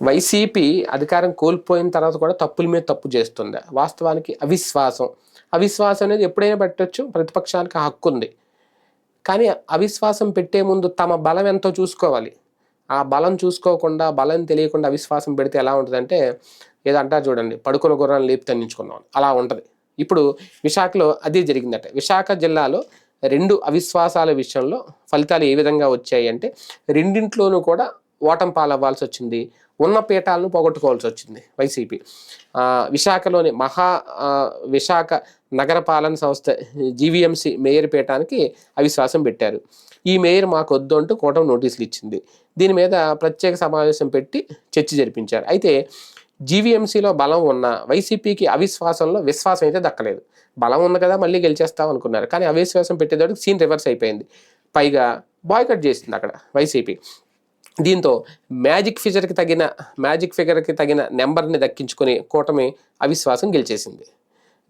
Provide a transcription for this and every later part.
YCP అధికారం కోల్పోయిన తర్వాత కూడా తప్పుల మీద తప్పు చేస్తుంది. వాస్తవానికి అవిశ్వాసం. అవిశ్వాసం అనేది ఎప్పుడైనా పెట్టొచ్చు ప్రతిపక్షానికి హక్కు ఉంది. కానీ అవిశ్వాసం పెట్టే ముందు తమ బలం ఎంతో చూసుకోవాలి. ఆ బలం చూసుకోకుండా బలం తెలియకుండా అవిశ్వాసం పెడితే ఎలా ఉంటుందంటే ఏదో అంటారు చూడండి పడుకున్న గుర్రాన్ని లేపి తన్నించుకున్నాం అలా ఉంటుంది. ఇప్పుడు విశాఖలో అదే జరిగిందట. విశాఖ జిల్లాలో రెండు అవిశ్వాసాల విషయంలో ఫలితాలు ఏ విధంగా వచ్చాయి అంటే రెండింట్లోనూ కూడా ఓటం పాలవ్వాల్సి వచ్చింది. ఉన్న పీఠాలను పోగొట్టుకోవాల్సి వచ్చింది వైసీపీ. విశాఖలోని మహా విశాఖ నగరపాలన సంస్థ జీవీఎంసీ మేయర్ పీఠానికి అవిశ్వాసం పెట్టారు. ఈ మేయర్ మాకు వద్దు అంటూ కూటమి నోటీసులు ఇచ్చింది. దీని మీద ప్రత్యేక సమావేశం పెట్టి చర్చ జరిపించారు. అయితే జీవీఎంసీలో బలం ఉన్న వైసీపీకి అవిశ్వాసంలో విశ్వాసం అయితే దక్కలేదు. బలం ఉంది కదా మళ్ళీ గెలిచేస్తాం అనుకున్నారు. కానీ అవిశ్వాసం పెట్టేదానికి సీన్ రివర్స్ అయిపోయింది. పైగా బాయ్కట్ చేసింది అక్కడ వైసీపీ. దీంతో మ్యాజిక్ ఫిగర్కి తగిన మ్యాజిక్ ఫిగర్కి తగిన నెంబర్ని దక్కించుకొని కూటమి అవిశ్వాసం గెలిచేసింది.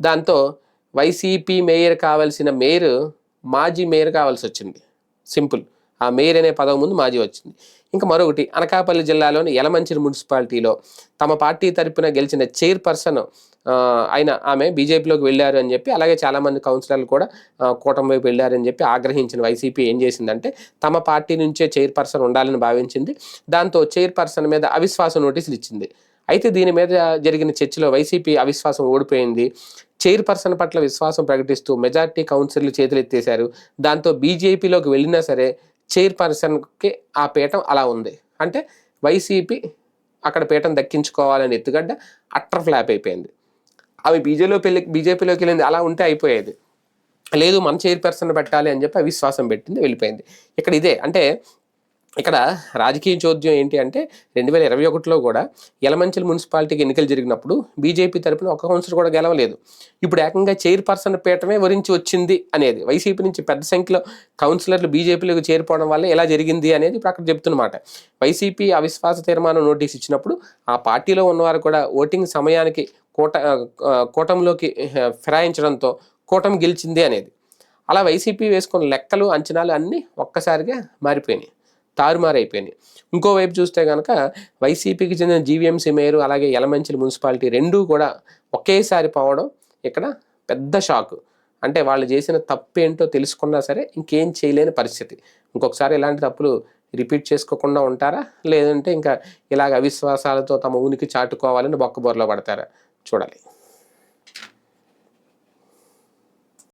దాంతో వైసీపీ మేయర్ కావాల్సిన మేయర్ మాజీ మేయర్ కావాల్సి వచ్చింది. సింపుల్. ఆ మేయర్ అనే పదవి ముందు మాజీ వచ్చింది. ఇంకా మరొకటి అనకాపల్లి జిల్లాలోని యలమంచిరి మున్సిపాలిటీలో తమ పార్టీ తరపున గెలిచిన చైర్పర్సన్ ఆయన ఆమె బీజేపీలోకి వెళ్ళారు అని చెప్పి అలాగే చాలామంది కౌన్సిలర్లు కూడా కూటమి వైపు వెళ్ళారని చెప్పి ఆగ్రహించిన వైసీపీ ఏం చేసిందంటే తమ పార్టీ నుంచే చైర్పర్సన్ ఉండాలని భావించింది. దాంతో చైర్పర్సన్ మీద అవిశ్వాస నోటీసులు ఇచ్చింది. అయితే దీని మీద జరిగిన చర్చలో వైసీపీ అవిశ్వాసం ఓడిపోయింది. చైర్పర్సన్ పట్ల విశ్వాసం ప్రకటిస్తూ మెజార్టీ కౌన్సిలర్లు చేతులు ఎత్తేశారు దాంతో బీజేపీలోకి వెళ్ళినా సరే చైర్పర్సన్కి ఆ పీఠం అలా ఉంది. అంటే వైసీపీ అక్కడ పీఠం దక్కించుకోవాలని ఎత్తుగడ్డ అట్టర్ ఫ్లాప్ అయిపోయింది. అవి బీజేలో పెళ్ళి బీజేపీలోకి వెళ్ళింది అలా ఉంటే అయిపోయేది. లేదు మన చైర్పర్సన్ పెట్టాలి అని చెప్పి అవిశ్వాసం పెట్టింది వెళ్ళిపోయింది. ఇక్కడ ఇదే అంటే ఇక్కడ రాజకీయ చోద్యం ఏంటి అంటే రెండు వేల ఇరవై ఒకటిలో కూడా యలమంచిలి మున్సిపాలిటీకి ఎన్నికలు జరిగినప్పుడు బీజేపీ తరపున ఒక కౌన్సిలర్ కూడా గెలవలేదు. ఇప్పుడు ఏకంగా చైర్పర్సన్ పీఠమే వరించి వచ్చింది అనేది వైసీపీ నుంచి పెద్ద సంఖ్యలో కౌన్సిలర్లు బీజేపీలోకి చేరిపోవడం వల్ల ఎలా జరిగింది అనేది ఇప్పుడు అక్కడ చెప్తున్నమాట. వైసీపీ అవిశ్వాస తీర్మానం నోటీస్ ఇచ్చినప్పుడు ఆ పార్టీలో ఉన్నవారు కూడా ఓటింగ్ సమయానికి కూట కూటంలోకి కూటమిలోకి ఫిరాయించడంతో కూటమి గెలిచింది అనేది. అలా వైసీపీ వేసుకున్న లెక్కలు అంచనాలు అన్నీ ఒక్కసారిగా మారిపోయినాయి. తారుమారైపోయినాయి. ఇంకోవైపు చూస్తే కనుక వైసీపీకి చెందిన జీవీఎంసీ మేయర్ అలాగే యలమంచిలి మున్సిపాలిటీ రెండూ కూడా ఒకేసారి పోవడం ఇక్కడ పెద్ద షాక్. అంటే వాళ్ళు చేసిన తప్పేంటో తెలుసుకున్నా సరే ఇంకేం చేయలేని పరిస్థితి. ఇంకొకసారి ఇలాంటి తప్పులు రిపీట్ చేసుకోకుండా ఉంటారా? లేదంటే ఇంకా ఇలాగ అవిశ్వాసాలతో తమ ఉనికి చాటుకోవాలని బొక్కబోర్లో పడతారా? చూడాలి.